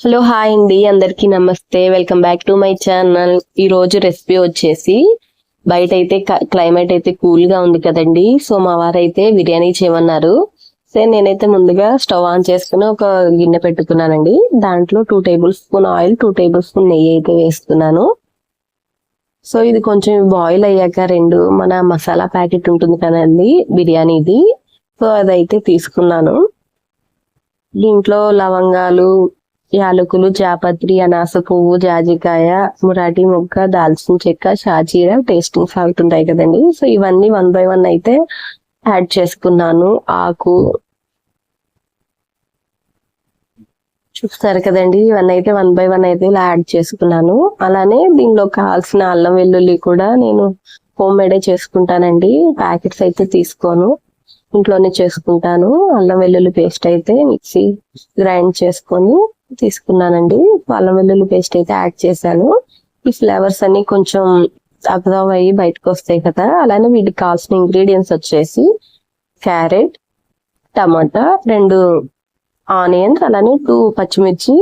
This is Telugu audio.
హలో హాయ్ అండి. అందరికీ నమస్తే. Welcome back to my channel. ఈ రోజు రెసిపీ వచ్చేసి బయట అయితే క్లైమేట్ అయితే కూల్గా ఉంది కదండి. సో మా వారైతే బిర్యానీ చేయమన్నారు. సో నేనైతే ముందుగా స్టవ్ ఆన్ చేసుకుని ఒక గిన్నె పెట్టుకున్నానండి. దాంట్లో two tablespoon oil two tablespoon నెయ్యి అయితే వేస్తున్నాను. సో ఇది కొంచెం బాయిల్ అయ్యాక రెండు మన మసాలా ప్యాకెట్ ఉంటుంది కదండి బిర్యానీది. సో అదైతే తీసుకున్నాను. దీంట్లో లవంగాలు యాలకులు జాపత్రి అనాస పువ్వు జాజికాయ మురాటి మొక్క దాల్చిన చెక్క షాజీర టేస్టింగ్ సాల్ట్ ఉంటాయి కదండి. సో ఇవన్నీ వన్ బై వన్ అయితే యాడ్ చేసుకున్నాను. ఆకు చూస్తారు కదండి. ఇవన్నీ అయితే వన్ బై వన్ అయితే ఇలా యాడ్ చేసుకున్నాను. అలానే దీనిలో కావాల్సిన అల్లం వెల్లుల్లి కూడా నేను హోమ్ మేడే చేసుకుంటానండి. ప్యాకెట్స్ అయితే తీసుకోను. ఇంట్లోనే చేసుకుంటాను. అల్లం వెల్లుల్లి పేస్ట్ అయితే మిక్సీ గ్రైండ్ చేసుకొని తీసుకున్నానండి. అల్లం వెల్లుల్లి పేస్ట్ అయితే యాడ్ చేశాను. ఈ ఫ్లేవర్స్ అన్ని కొంచెం అబ్జర్వ్ అయ్యి బయటకు వస్తాయి కదా. అలానే వీటికి కావాల్సిన ఇంగ్రీడియంట్స్ వచ్చేసి క్యారెట్ టమాటా రెండు ఆనియన్స్ అలానే టూ పచ్చిమిర్చి